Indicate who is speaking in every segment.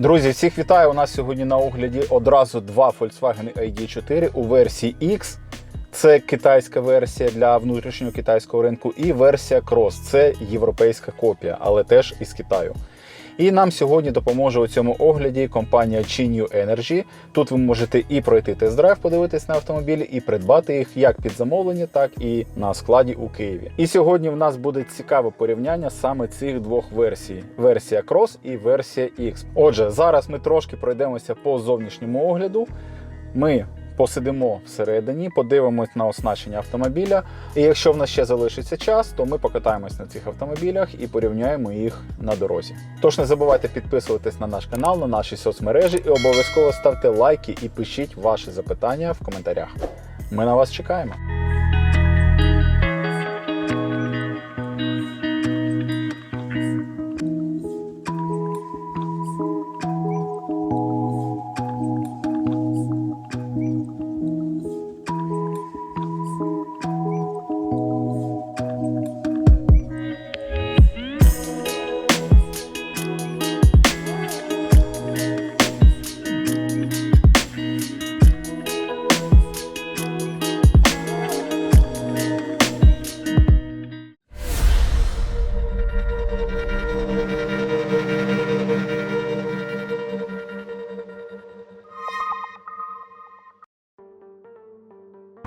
Speaker 1: Друзі, всіх вітаю! У нас сьогодні на огляді одразу два Volkswagen ID4 у версії X. Це китайська версія для внутрішнього китайського ринку, і версія Cross. Це європейська копія, але теж із Китаю. І нам сьогодні допоможе у цьому огляді компанія Chinyu Energy. Тут ви можете і пройти тест-драйв, подивитись на автомобілі, і придбати їх як під замовлення, так і на складі у Києві. І сьогодні в нас буде цікаве порівняння саме цих двох версій: версія Cross і версія X. Отже, зараз ми трошки пройдемося по зовнішньому огляду. Ми посидимо всередині, подивимось на оснащення автомобіля. І якщо в нас ще залишиться час, то ми покатаємось на цих автомобілях і порівняємо їх на дорозі. Тож не забувайте підписуватись на наш канал, на наші соцмережі і обов'язково ставте лайки і пишіть ваші запитання в коментарях. Ми на вас чекаємо.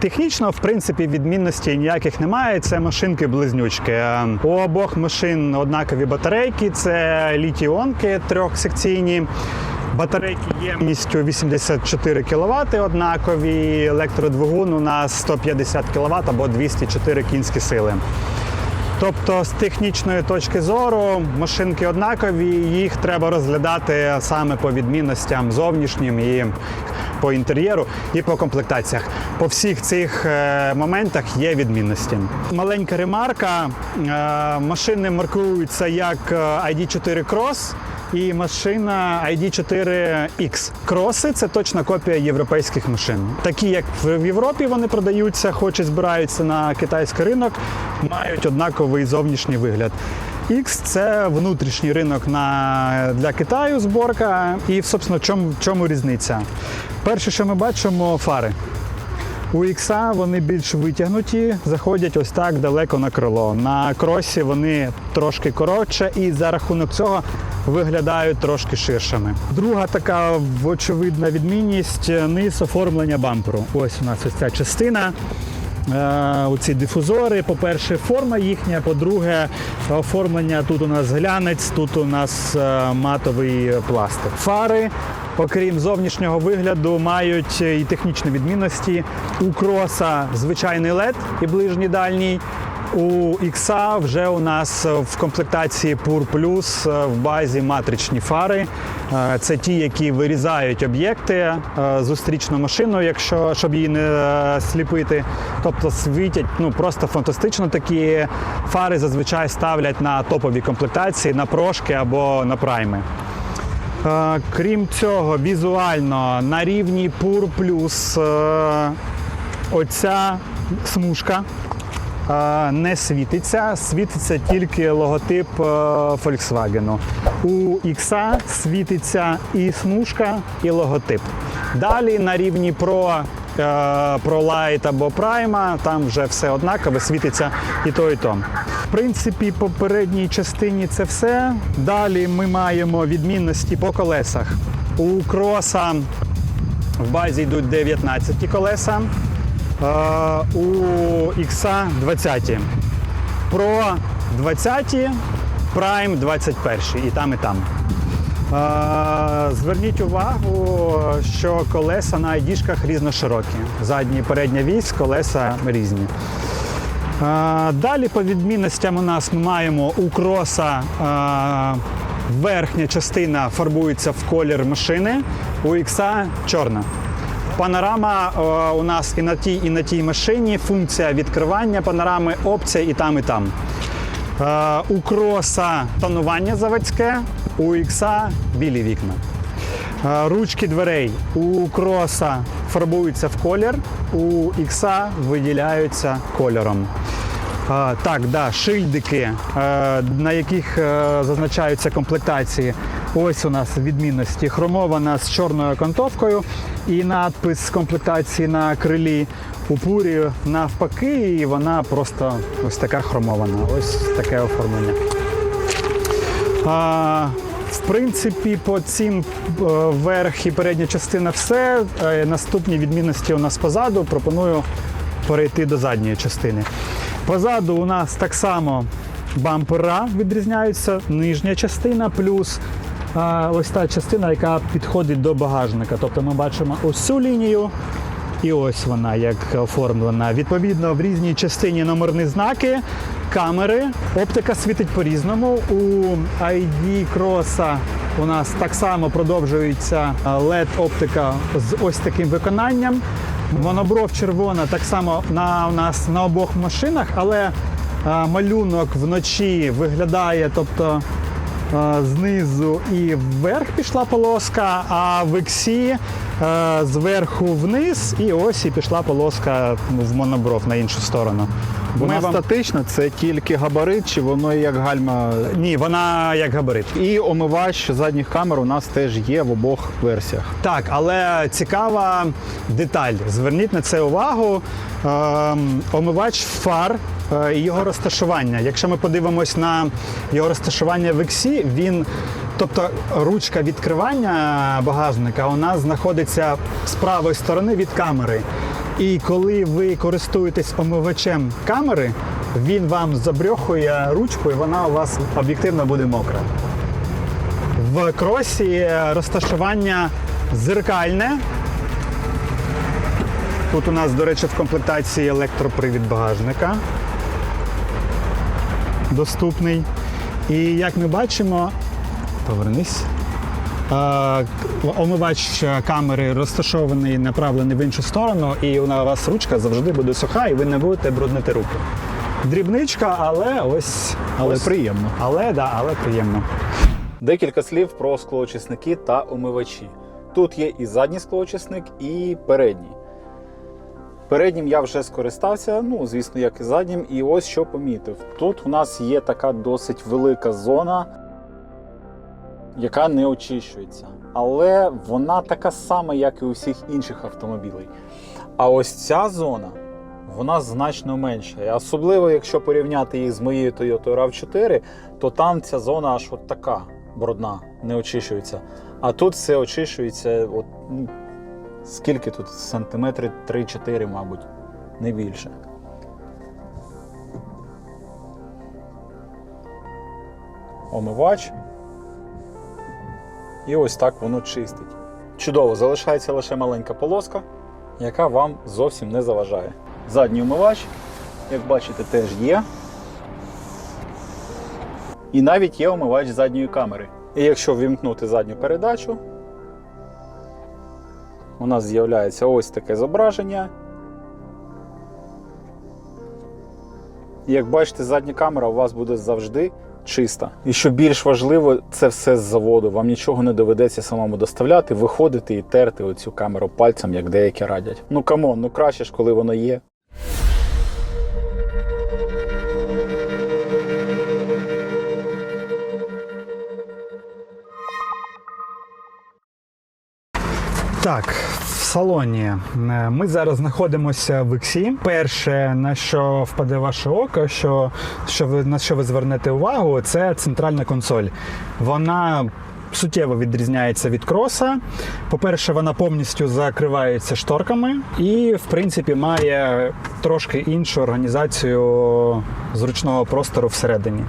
Speaker 2: Технічно, в принципі, відмінностей ніяких немає. Це машинки-близнючки. Е, У обох машин однакові батарейки, це літіонки трьохсекційні. Батарейки ємністю 84 кВт однакові. Електродвигун у нас 150 кВт або 204 кінські сили. Тобто, з технічної точки зору машинки однакові, їх треба розглядати саме по відмінностям зовнішнім і по інтер'єру і по комплектаціях. По всіх цих е, моментах є відмінності. Маленька ремарка: е, машини маркуються як е, ID4 Cross. І машина ID4X. Кроси це точна копія європейських машин. Такі, як в Європі вони продаються, хоч і збираються на китайський ринок, мають однаковий зовнішній вигляд. X це внутрішній ринок на, для Китаю зборка. І, собственно, в чому, в чому різниця? Перше, що ми бачимо, фари. У ікса вони більш витягнуті, заходять ось так далеко на крило. На кросі вони трошки коротше і за рахунок цього виглядають трошки ширшими. Друга така очевидна відмінність низ оформлення бамперу. Ось у нас ось ця частина. Е, Оці дифузори, по-перше, форма їхня, по-друге, оформлення тут у нас глянець, тут у нас е, матовий пластик. Фари, окрім зовнішнього вигляду, мають і технічні відмінності. У кроса звичайний LED і ближній дальній. У Ікса вже у нас в комплектації Pur Plus в базі матричні фари. Е, Це ті, які вирізають об'єкти, е, зустрічну машину, якщо щоб її не е, сліпити. Тобто світять ну просто фантастично. Такі фари зазвичай ставлять на топові комплектації, на прошки або на прайми. Е, Крім цього, візуально на рівні пур Plus е, оця смужка е, не світиться, світиться тільки логотип Volkswagen. У X світиться і смужка, і логотип. Далі на рівні Pro, е, Pro Light або Prime, там вже все однаково, світиться і то, і то. В принципі, по передній частині це все. Далі ми маємо відмінності по колесах. У кроса в базі йдуть 19 колеса, е, у Ікса 20. Pro 20, Prime 21 і там, і там. Зверніть увагу, що колеса на ID-шках різноширокі. Задні і передня вісь, колеса різні. Далі по відмінностям у нас ми маємо у кроса верхня частина фарбується в колір машини, у ікса чорна. Панорама е, у нас і на тій, і на тій машині. Функція відкривання панорами, опція і там, і там. Е, У кроса тонування заводське, у ікса білі вікна. Е, Ручки дверей у кроса фарбуються в колір, у ікса виділяються кольором. Так, да, шильдики, е, на яких е, зазначаються комплектації, Ось у нас відмінності. Хромована з чорною окантовкою і надпис комплектації на крилі. У пурі навпаки, і вона просто ось така хромована. Ось таке оформлення. А, в принципі, по цим е, верх і передня частина все. Е, Наступні відмінності у нас позаду. Пропоную перейти до задньої частини. Позаду у нас так само бампера відрізняються, нижня частина плюс ось та частина, яка підходить до багажника. Тобто ми бачимо ось цю лінію. І ось вона як оформлена. Відповідно, в різній частині номерні знаки, камери. Оптика світить по-різному. У ID Cross у нас так само продовжується LED-оптика з ось таким виконанням. Монобров червона так само на у нас на обох машинах, але малюнок вночі виглядає, тобто знизу і вверх пішла полоска, а в іксі е, зверху вниз, і ось і пішла полоска в монобров на іншу сторону.
Speaker 1: Вона
Speaker 2: вам-
Speaker 1: статична, це тільки габарит, чи воно як гальма.
Speaker 2: Ні, вона як габарит.
Speaker 1: І омивач задніх камер у нас теж є в обох версіях.
Speaker 2: Так, але цікава деталь. Зверніть на це увагу. Ем, омивач фар і його розташування. Якщо ми подивимось на його розташування в іксі, він. Тобто ручка відкривання багажника у нас знаходиться з правої сторони від камери. І коли ви користуєтесь омивачем камери, він вам забрьохує ручку, і вона у вас об'єктивно буде мокра. В кросі розташування зеркальне. Тут у нас, до речі, в комплектації електропривід багажника доступний. І як ми бачимо, повернись. Омивач камери розташований, направлений в іншу сторону, і у вас ручка завжди буде суха, і ви не будете бруднити руки. Дрібничка, але ось.
Speaker 1: Але
Speaker 2: ось-
Speaker 1: приємно.
Speaker 2: Але, да, але приємно.
Speaker 1: Декілька слів про склоочисники та омивачі. Тут є і задній склоочисник, і передній. Переднім я вже скористався, ну, звісно, як і заднім, і ось що помітив. Тут у нас є така досить велика зона, яка не очищується. Але вона така сама, як і у всіх інших автомобілей. А ось ця зона, вона значно менша. Особливо, якщо порівняти їх з моєю Toyota RAV4, то там ця зона аж от така брудна, не очищується. А тут все очищується, от, ну, скільки тут? Сантиметри 3-4, мабуть, не більше. Омивач. І ось так воно чистить. Чудово, залишається лише маленька полоска, яка вам зовсім не заважає. Задній омивач, як бачите, теж є. І навіть є омивач задньої камери. І якщо ввімкнути задню передачу, у нас з'являється ось таке зображення. Як бачите, задня камера у вас буде завжди чиста. І що більш важливо, це все з заводу. Вам нічого не доведеться самому доставляти, виходити і терти оцю камеру пальцем, як деякі радять. Ну камон, ну краще ж, коли воно є.
Speaker 2: Так, салоні Е, ми зараз знаходимося в іксі. Перше, на що впаде ваше око, що, що ви на що ви звернете увагу, це центральна консоль. Вона суттєво відрізняється від кроса. По-перше, вона повністю закривається шторками і, в принципі, має трошки іншу організацію зручного простору всередині.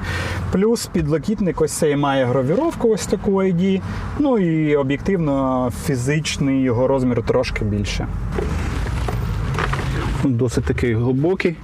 Speaker 2: Плюс підлокітник ось цей має гравіровку, ось таку ID. Ну і об'єктивно фізичний його розмір трошки більше.
Speaker 1: Досить такий глибокий.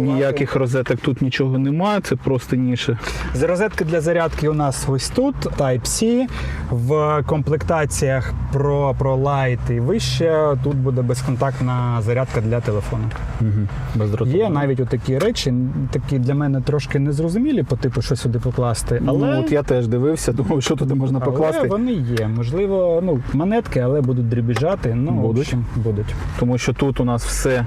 Speaker 1: Ніяких розеток тут нічого немає, це просто ніше.
Speaker 2: З розетки для зарядки у нас ось тут Type-C. В комплектаціях Pro, Pro Lite і вище тут буде безконтактна зарядка для телефону.
Speaker 1: Угу.
Speaker 2: Є навіть такі речі, такі для мене трошки незрозумілі, по типу, що сюди покласти. Але,
Speaker 1: Ну, от я теж дивився, думав, що туди можна
Speaker 2: але
Speaker 1: покласти.
Speaker 2: вони є. Можливо, ну, монетки, але будуть дрібіжати. Ну,
Speaker 1: Будуть.
Speaker 2: В общем, будуть.
Speaker 1: Тому що тут у нас все.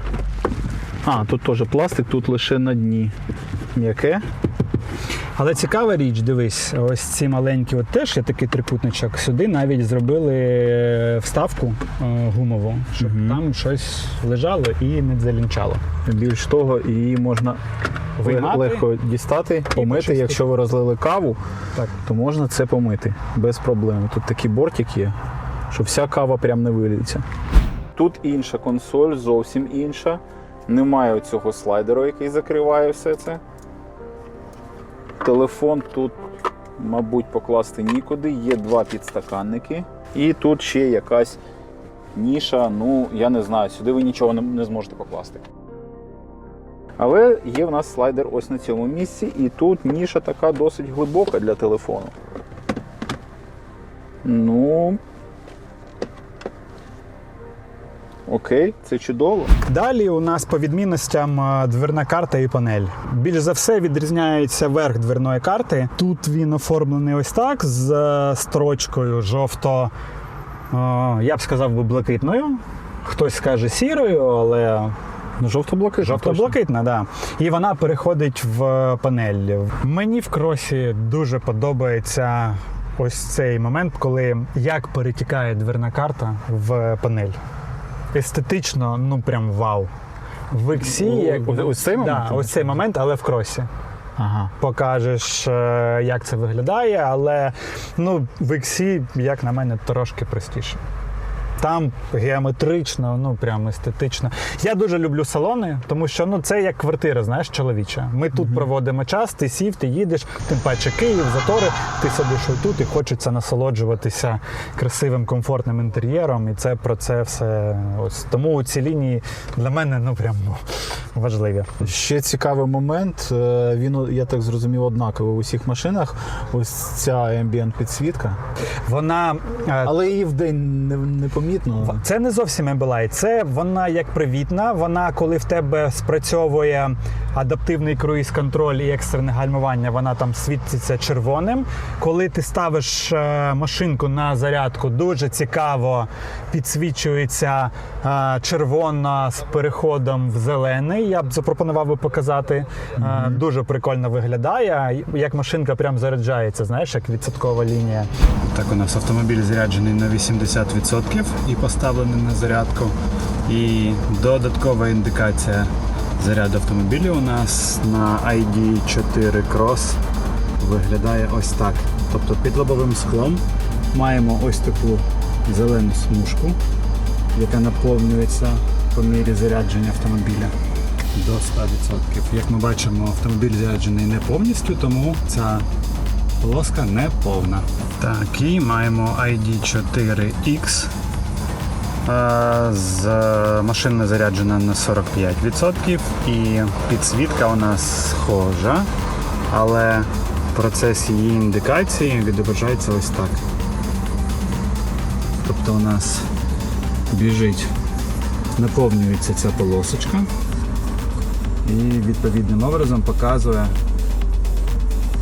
Speaker 1: А, тут теж пластик, тут лише на дні. М'яке.
Speaker 2: Але цікава річ, дивись, ось ці маленькі, от теж є такий трикутничок. Сюди навіть зробили е, вставку е, гумову, щоб
Speaker 1: Мгм.
Speaker 2: там щось лежало і не залінчало.
Speaker 1: Більш того, її можна
Speaker 2: Виймати
Speaker 1: легко дістати, помити. Якщо ви розлили каву,
Speaker 2: Так.
Speaker 1: то можна це помити без проблем. Тут такий бортик є, що вся кава прям не виліться. Тут інша консоль, зовсім інша. Немає цього слайдеру, який закриває все це. Телефон тут, мабуть, покласти нікуди. Є два підстаканники. І тут ще якась ніша. Ну, я не знаю, сюди ви нічого не, зможете покласти. Але є в нас слайдер ось на цьому місці, і тут ніша така досить глибока для телефону. Ну. Окей, це чудово.
Speaker 2: Далі у нас по відмінностям е, дверна карта і панель. Більш за все відрізняється верх дверної карти. Тут він оформлений ось так з е, строчкою жовто, е, я б сказав би блакитною. Хтось скаже сірою, але
Speaker 1: Ну, жовто-блакитно.
Speaker 2: Жовто-блакитна, да. І вона переходить в панель. Мені в кросі дуже подобається ось цей момент, коли як перетікає дверна карта в панель. Естетично, ну прям вау. В іксі, як...
Speaker 1: ось- ось цей момент?
Speaker 2: Да, ось цей момент, але в кросі.
Speaker 1: Ага.
Speaker 2: Покажеш, е, як це виглядає, але ну, в іксі, як на мене, трошки простіше. Там геометрично, ну прям естетично. Я дуже люблю салони, тому що ну це як квартира, знаєш, чоловіча. Ми тут проводимо час, ти сів, ти їдеш, тим паче Київ, затори, ти сидиш тут і хочеться насолоджуватися красивим, комфортним інтер'єром. І це про це все. Ось тому ці лінії для мене ну прям ну, важливі.
Speaker 1: Ще цікавий момент. е, Він, я так зрозумів, однаковий у усіх машинах. Ось ця ambient підсвітка.
Speaker 2: Вона е,
Speaker 1: Але її вдень не, не помітно.
Speaker 2: Це не зовсім Ambilight, це вона як привітна. Вона, коли в тебе спрацьовує адаптивний круїз-контроль і екстрене гальмування, вона там світиться червоним. Коли ти ставиш е, машинку на зарядку, дуже цікаво підсвічується е, червона з переходом в зелений. Я б запропонував би показати. Е, Дуже прикольно виглядає. Як машинка прям заряджається, знаєш, як відсоткова лінія. Так у нас автомобіль заряджений на 80% і поставлений на зарядку. І додаткова індикація заряду автомобіля у нас на ID4 Cross виглядає ось так. Тобто під лобовим склом маємо ось таку зелену смужку, яка наповнюється по мірі зарядження автомобіля до 100%. Як ми бачимо, автомобіль заряджений не повністю, тому ця полоска не повна. Так, і маємо ID4X. Е, З машина заряджена на 45% і підсвітка у нас схожа, але процес її індикації відображається ось так. Тобто у нас біжить, наповнюється ця полосочка і відповідним образом показує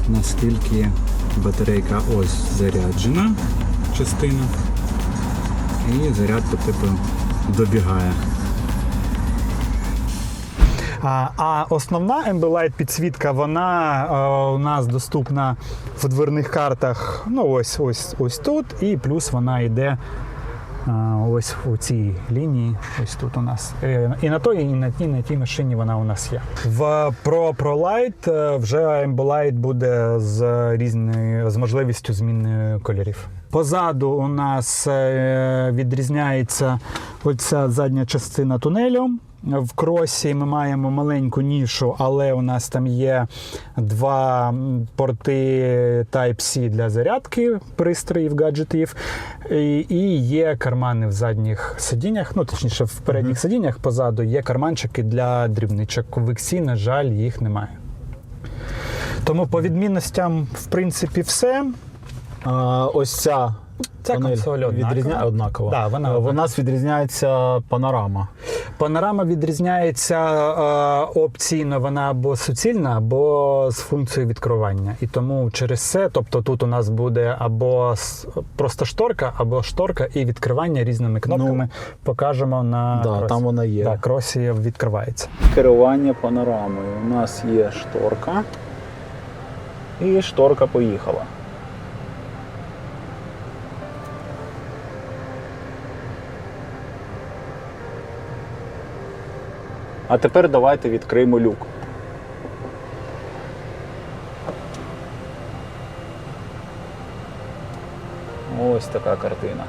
Speaker 2: наскільки батарейка ось заряджена частина, і зарядка типу добігає. А, а основна Ambilight підсвітка, вона е, у нас доступна в дверних картах. Ну, ось ось ось тут, і плюс вона йде ось у цій лінії. Ось тут у нас. Е, І на той, і на тій, на тій машині вона у нас є. В Pro Pro Light е, вже Ambilight буде з різною з можливістю зміни кольорів. Позаду у нас е, відрізняється оця задня частина тунелю. В кросі ми маємо маленьку нішу, але у нас там є два порти Type-C для зарядки пристроїв, гаджетів. І, є кармани в задніх сидіннях, ну точніше, в передніх сидіннях позаду є карманчики для дрібничок. В XC, на жаль, їх немає. Тому по відмінностям, в принципі, все.
Speaker 1: А, ось ця,
Speaker 2: Ця консоль однакова.
Speaker 1: відрізня... однакова.
Speaker 2: Да, вона
Speaker 1: Е. В нас відрізняється панорама.
Speaker 2: Панорама відрізняється е, опційно, вона або суцільна, або з функцією відкривання. І тому через це, тобто тут у нас буде або просто шторка, або шторка і відкривання різними кнопками. Покажемо на
Speaker 1: Да,
Speaker 2: кросі.
Speaker 1: там вона є.
Speaker 2: Да, кросі відкривається.
Speaker 1: Керування панорамою. У нас є шторка. І шторка поїхала. А тепер давайте відкриємо люк. Ось така картина.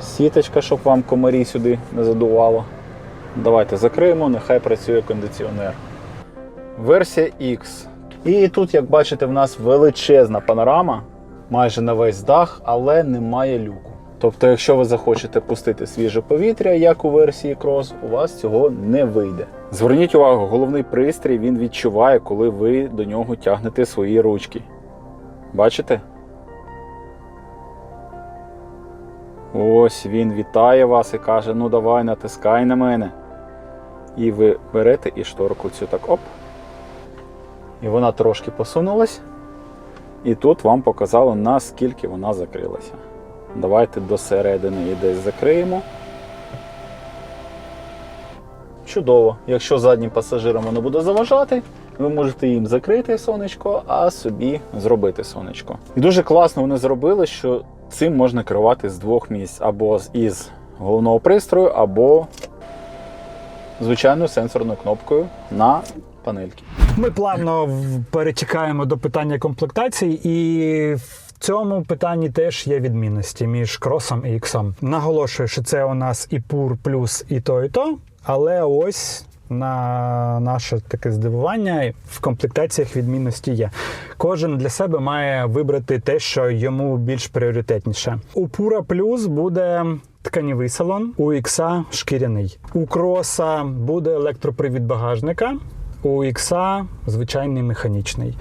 Speaker 1: Сіточка, щоб вам комарі сюди не задувало. Давайте закриємо, нехай працює кондиціонер. Версія X. І тут, як бачите, в нас величезна панорама, майже на весь дах, але немає люку. Тобто, якщо ви захочете пустити свіже повітря, як у версії Cross, у вас цього не вийде. Зверніть увагу, головний пристрій він відчуває, коли ви до нього тягнете свої ручки. Бачите? Ось він вітає вас і каже: ну давай натискай на мене. І ви берете і шторку цю так оп. І вона трошки посунулась. І тут вам показало, наскільки вона закрилася. Давайте до середини і десь закриємо. Чудово. Якщо заднім пасажирам воно буде заважати, ви можете їм закрити сонечко, а собі зробити сонечко. І дуже класно вони зробили, що цим можна керувати з двох місць: або із головного пристрою, або звичайною сенсорною кнопкою на панельки.
Speaker 2: Ми плавно перетікаємо до питання комплектації, і цьому питанні теж є відмінності між кросом і іксом. Наголошую, що це у нас і пур плюс і то, і то. Але ось на наше таке здивування в комплектаціях відмінності є. Кожен для себе має вибрати те, що йому більш пріоритетніше. У пура плюс буде. Тканівий салон, у ікса шкіряний. У кроса буде електропривід багажника, у ікса звичайний механічний.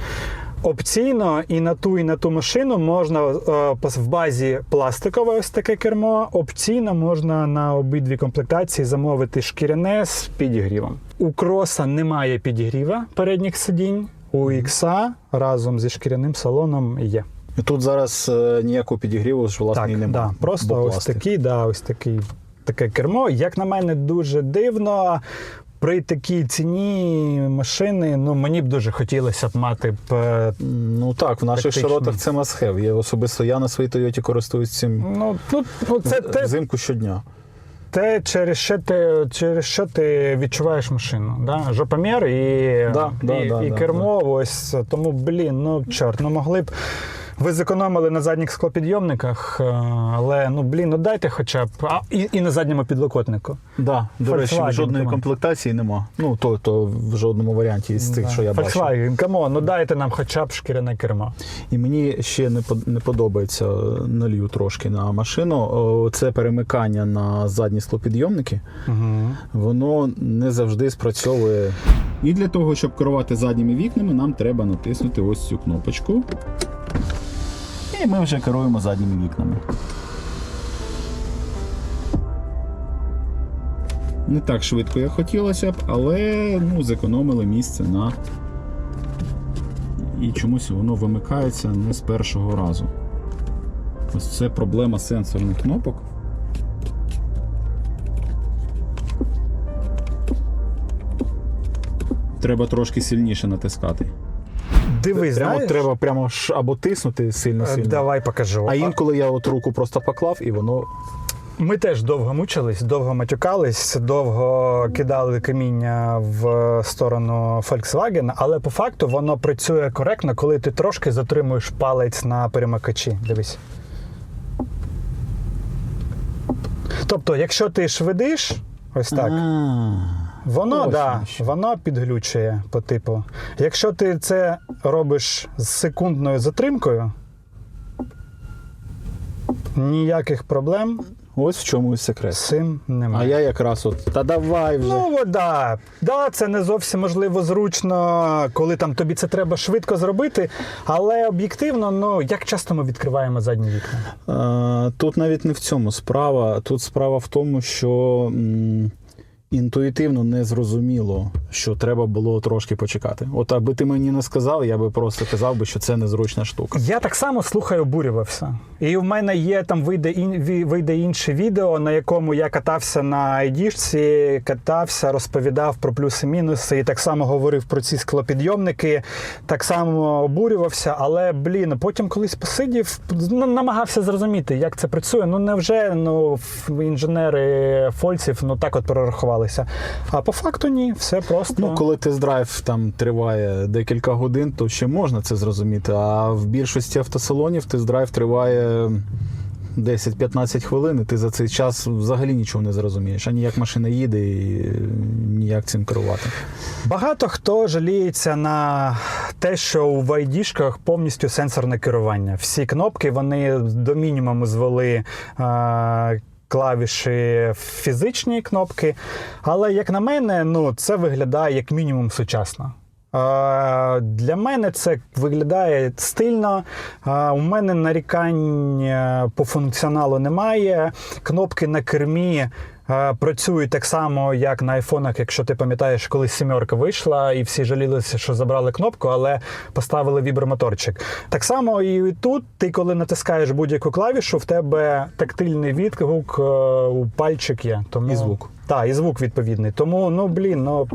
Speaker 2: Опційно і на ту, і на ту машину можна е, в базі пластикове ось таке кермо. Опційно можна на обидві комплектації замовити шкіряне з підігрівом. У кроса немає підігріва передніх сидінь. У ікса разом зі шкіряним салоном є.
Speaker 1: І тут зараз е, ніякого підігріву ж власне
Speaker 2: Так,
Speaker 1: і немає.
Speaker 2: да, просто ось такий, да, ось такий, таке кермо. Як на мене, дуже дивно. При такій ціні машини, ну мені б дуже хотілося б мати б. е,
Speaker 3: Ну так, в наших
Speaker 2: Тактично.
Speaker 3: широтах це have. Я особисто я на своїй Тойоті користуюсь цим
Speaker 2: Ну, ну, ну це те,
Speaker 3: взимку щодня.
Speaker 2: те, через що ти через що ти відчуваєш машину. Да? Жопомір і,
Speaker 3: Да, да,
Speaker 2: і,
Speaker 3: да,
Speaker 2: і
Speaker 3: да,
Speaker 2: кермо. Ось тому, блін, ну чорт, ну могли б. Ви зекономили на задніх склопідйомниках, е, але ну блін, ну дайте хоча б а, і, і на задньому підлокотнику.
Speaker 3: Да, до речі, жодної комплектації нема. Ну, то, то в жодному варіанті із тих, що я бачив.
Speaker 2: Volkswagen, камон, ну дайте нам хоча б шкіряне кермо.
Speaker 3: І мені ще не не подобається налью трошки на машину. Це перемикання на задні склопідйомники.
Speaker 2: Угу.
Speaker 3: Воно не завжди спрацьовує.
Speaker 1: І для того, щоб керувати задніми вікнами, нам треба натиснути ось цю кнопочку. І ми вже керуємо задніми вікнами. Не так швидко, як хотілося б, але ну, зекономили місце на. І чомусь воно вимикається не з першого разу. Ось це проблема сенсорних кнопок. Треба трошки сильніше натискати.
Speaker 2: Дивись,
Speaker 3: Прямо
Speaker 2: знаєш?
Speaker 3: треба прямо ж або тиснути сильно
Speaker 2: Е,
Speaker 3: сильно.
Speaker 2: Давай покажу.
Speaker 3: А інколи я от руку просто поклав і воно.
Speaker 2: Ми теж довго мучились, довго матюкались, довго кидали каміння в сторону Volkswagen, але по факту воно працює коректно, коли ти трошки затримуєш палець на перемикачі. Дивись. Тобто, якщо ти швидиш, ось так. Воно,
Speaker 3: Ось
Speaker 2: да,
Speaker 3: воно
Speaker 2: воно підглючує по типу. Якщо ти це робиш з секундною затримкою, ніяких проблем
Speaker 3: Ось в чому і
Speaker 2: з
Speaker 3: секрет.
Speaker 2: цим
Speaker 3: А
Speaker 2: немає.
Speaker 3: я якраз от. Та давай вже.
Speaker 2: Ну, от, да. да, це не зовсім можливо зручно, коли там тобі це треба швидко зробити. Але об'єктивно, ну як часто ми відкриваємо задні вікна?
Speaker 3: Е, Тут навіть не в цьому справа. Тут справа в тому, що м,
Speaker 1: інтуїтивно не зрозуміло, що треба було трошки почекати. От аби ти мені не сказав, я би просто казав би, що це незручна штука.
Speaker 2: Я так само слухаю, обурювався. І в мене є там вийде ін, вийде інше відео, на якому я катався на айдішці, катався, розповідав про плюси-мінуси, і так само говорив про ці склопідйомники, так само обурювався. Але блін, потім колись посидів, ну, намагався зрозуміти, як це працює. Ну невже ну інженери фольців ну так от прорахувалися. А по факту ні, все просто.
Speaker 1: Ну, коли тест-драйв там триває декілька годин, то ще можна це зрозуміти. А в більшості автосалонів тест-драйв триває 10-15 хвилин, і ти за цей час взагалі нічого не зрозумієш. Ані як машина їде, і ніяк цим керувати.
Speaker 2: Багато хто жаліється на те, що у вайдішках повністю сенсорне керування. Всі кнопки вони до мінімуму звели. Е- Клавіші фізичні кнопки, але як на мене, ну це виглядає як мінімум сучасно. Для мене це виглядає стильно. У мене нарікань е, по функціоналу немає. Кнопки на кермі працюють так само, як на айфонах, якщо ти пам'ятаєш, коли сімерка вийшла, і всі жалілися, що забрали кнопку, але поставили вібромоторчик. Так само і тут ти, коли натискаєш будь-яку клавішу, в тебе тактильний відгук е, у пальчик є. Тому...
Speaker 1: І звук.
Speaker 2: Так, і звук відповідний. Тому, ну блін, ну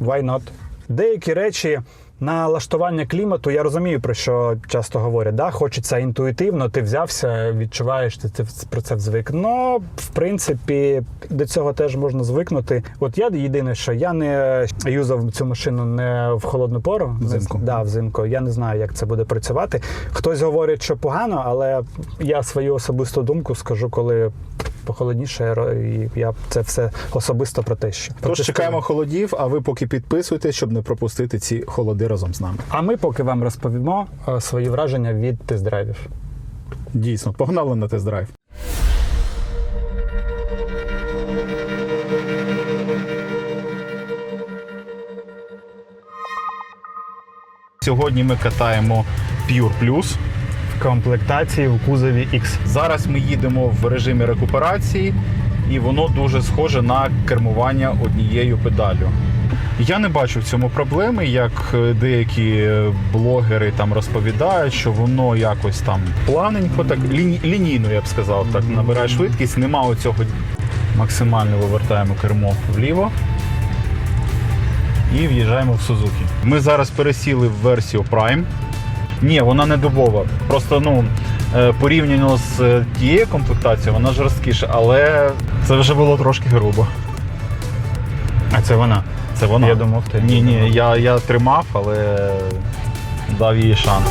Speaker 2: why not? Деякі речі. Налаштування клімату, я розумію, про що часто говорять. Да? Хочеться інтуїтивно, ти взявся, відчуваєш, ти, ти про це звик. Ну, в принципі, до цього теж можна звикнути. От я єдине, що я не юзав цю машину не в холодну пору.
Speaker 1: Взимку.
Speaker 2: Не, да, взимку. Я не знаю, як це буде працювати. Хтось говорить, що погано, але я свою особисту думку скажу, коли похолодніше, і я це все особисто про те, що
Speaker 1: Тож чекаємо холодів, а ви поки підписуйтесь, щоб не пропустити ці холоди разом з нами.
Speaker 2: А ми поки вам розповімо е, свої враження від тест-драйвів.
Speaker 1: Дійсно, погнали на тест-драйв. Сьогодні ми катаємо Pure Plus.
Speaker 2: В комплектації у кузові X.
Speaker 1: Зараз ми їдемо в режимі рекуперації, і воно дуже схоже на кермування однією педаллю. Я не бачу в цьому проблеми, як е, деякі е, блогери там розповідають, що воно якось там планенько, так ліні- лінійно, я б сказав, так набирає швидкість. Нема оцього максимально вивертаємо кермо вліво і в'їжджаємо в Сузуки. Ми зараз пересіли в версію Prime. Ні, вона не дубова. Просто ну е, порівняно з е, тією комплектацією, вона жорсткіша, але це вже було трошки грубо.
Speaker 2: А це вона.
Speaker 1: Це вона.
Speaker 2: Я думав, ти.
Speaker 1: Ні, ні, я, я тримав, але дав їй шанс.